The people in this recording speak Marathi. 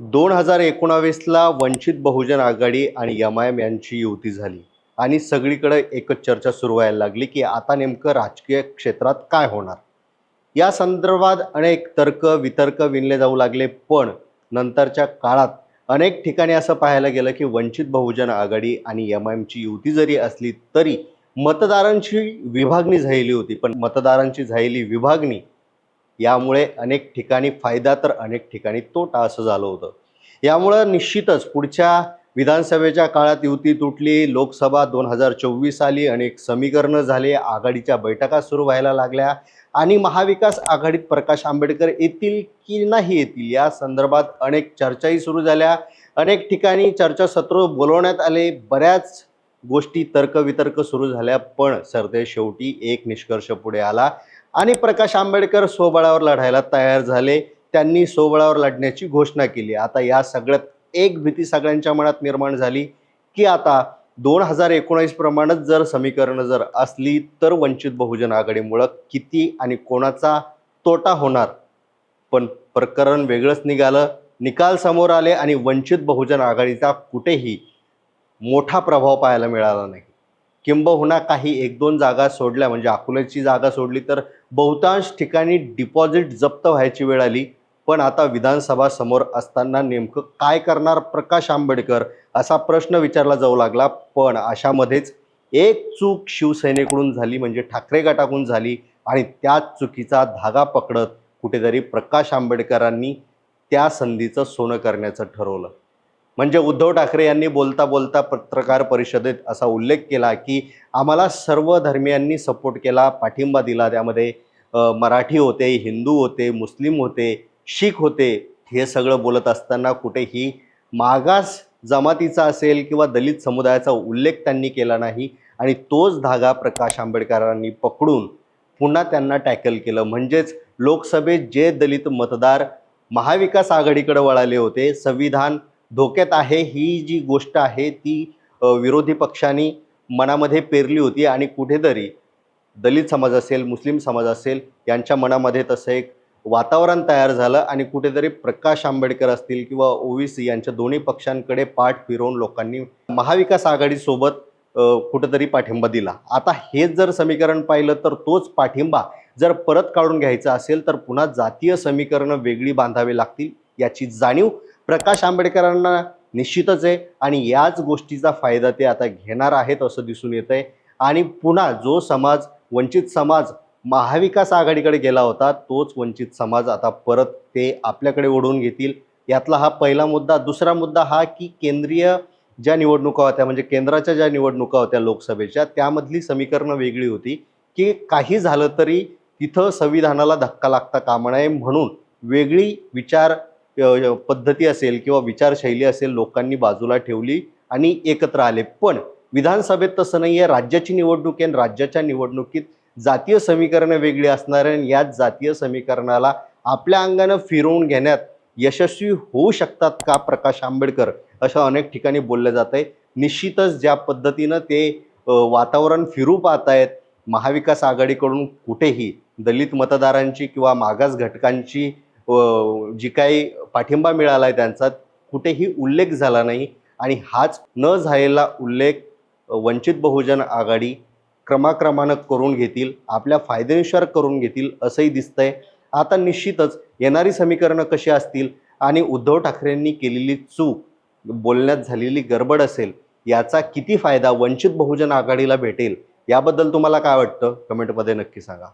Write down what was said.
दोन हजार एकोणावीसला वंचित बहुजन आघाडी आणि एम आय एम यांची युती झाली. आणि सगळीकडे एकच चर्चा सुरू व्हायला लागली की आता नेमकं राजकीय क्षेत्रात काय होणार? या संदर्भात अनेक तर्क वितर्क विणले जाऊ लागले पण नंतरच्या काळात अनेक ठिकाणी असं पाहायला गेलं की वंचित बहुजन आघाडी आणि एम आय एमची युती जरी असली तरी मतदारांची विभागणी झालेली होती पण मतदारांची झालेली विभागणी यामुळे अनेक ठिकाणी फायदा तर अनेक ठिकाणी तोटा असं झालं होतं. यामुळं निश्चितच पुढच्या विधानसभेच्या काळात युती तुटली लोकसभा दोन हजार चोवीस आली अनेक समीकरणं झाले आघाडीच्या बैठका सुरू व्हायला लागल्या आणि महाविकास आघाडीत प्रकाश आंबेडकर येतील की नाही येतील या संदर्भात अनेक चर्चाही सुरू झाल्या. अनेक ठिकाणी चर्चासत्र बोलवण्यात आले बऱ्याच गोष्टी तर्कवितर्क सुरू झाल्या पण सरते शेवटी एक निष्कर्ष पुढे आला. आणि प्रकाश आंबेडकर सोबळावर लढायला तयार झाले. त्यांनी सोबळावर लढण्याची घोषणा केली. आता या सगळ्यात एक भीती सगळ्यांच्या मनात निर्माण झाली की आता दोन हजार एकोणावीस प्रमाणेच जर समीकरणं जर असली तर वंचित बहुजन आघाडीमुळं किती आणि कोणाचा तोटा होणार? पण प्रकरण वेगळंच निघालं. निकाल समोर आले आणि वंचित बहुजन आघाडीचा कुठेही मोठा प्रभाव पाहायला मिळाला नाही. किंबहुना काही एक दोन जागा सोडल्या म्हणजे अकोल्याची जागा सोडली तर बहुतांश ठिकाणी डिपॉझिट जप्त व्हायची वेळ आली. पण आता विधानसभा समोर असताना नेमकं काय करणार प्रकाश आंबेडकर असा प्रश्न विचारला जाऊ लागला. पण अशामध्येच एक चूक शिवसेनेकडून झाली म्हणजे ठाकरे गटाकडून झाली आणि त्याच चुकीचा धागा पकडत कुठेतरी प्रकाश आंबेडकरांनी त्या संधीचं सोनं करण्याचं ठरवलं. म्हणजे उद्धव ठाकरे यांनी बोलता बोलता पत्रकार परिषदेत असा उल्लेख केला की आम्हाला सर्व धर्मियांनी सपोर्ट केला पाठिंबा दिला. त्यामध्ये मराठी होते हिंदू होते मुस्लिम होते शीख होते हे सगळं बोलत असताना कुठेही मागास जमातीचा असेल किंवा दलित समुदायाचा उल्लेख त्यांनी केला नाही आणि तोच धागा प्रकाश आंबेडकरांनी पकडून पुन्हा त्यांना टॅकल केलं. म्हणजेच लोकसभेत जे दलित मतदार महाविकास आघाडीकडे वळाले होते संविधान धोक्यात आहे ही जी गोष्ट आहे ती विरोधी पक्षांनी मनामध्ये पेरली होती आणि कुठेतरी दलित समाज असेल मुस्लिम समाज असेल यांच्या मनामध्ये तसं एक वातावरण तयार झालं आणि कुठेतरी प्रकाश आंबेडकर असतील किंवा ओवीसी यांच्या दोन्ही पक्षांकडे पाठ फिरवून लोकांनी महाविकास आघाडीसोबत कुठेतरी पाठिंबा दिला. आता हेच जर समीकरण पाहिलं तर तोच पाठिंबा जर परत काढून घ्यायचा असेल तर पुन्हा जातीय समीकरणं वेगळी बांधावी लागतील याची जाणीव प्रकाश आंबेडकरांना निश्चितच आहे आणि याच गोष्टीचा फायदा ते आता घेणार आहेत असं दिसून येत आहे आणि पुन्हा जो समाज वंचित समाज महाविकास आघाडीकडे गेला होता तोच वंचित समाज आता परत ते आपल्याकडे ओढवून घेतील. यातला हा पहिला मुद्दा. दुसरा मुद्दा हा की केंद्रीय ज्या निवडणुका होत्या म्हणजे केंद्राच्या ज्या निवडणुका होत्या लोकसभेच्या त्यामधली समीकरणं वेगळी होती की काही झालं तरी तिथं संविधानाला धक्का लागता कामा नये म्हणून वेगळी विचार पद्धती असेल किंवा विचारशैली असेल लोकांनी बाजूला ठेवली आणि एकत्र आले. पण विधानसभेत तसं नाही आहे राज्याची निवडणूक आहे आणि राज्याच्या निवडणुकीत जातीय समीकरणं वेगळी असणार आहे आणि याच जातीय समीकरणाला आपल्या अंगानं फिरवून घेण्यात यशस्वी होऊ शकतात का प्रकाश आंबेडकर अशा अनेक ठिकाणी बोललं जात आहे. निश्चितच ज्या पद्धतीनं ते वातावरण फिरू पाहत आहेत महाविकास आघाडीकडून कुठेही दलित मतदारांची किंवा मागास घटकांची जी काही पाठिंबा मिळाला आहे त्यांचा कुठेही उल्लेख झाला नाही. आणि हाच न झालेला उल्लेख वंचित बहुजन आघाडी क्रमाक्रमानं करून घेतील आपल्या फायदेनुसार करून घेतील असंही दिसतंय. आता निश्चितच येणारी समीकरणं कशी असतील आणि उद्धव ठाकरेंनी केलेली चूक बोलण्यात झालेली गडबड असेल याचा किती फायदा वंचित बहुजन आघाडीला भेटेल याबद्दल तुम्हाला काय वाटतं? कमेंटमध्ये नक्की सांगा.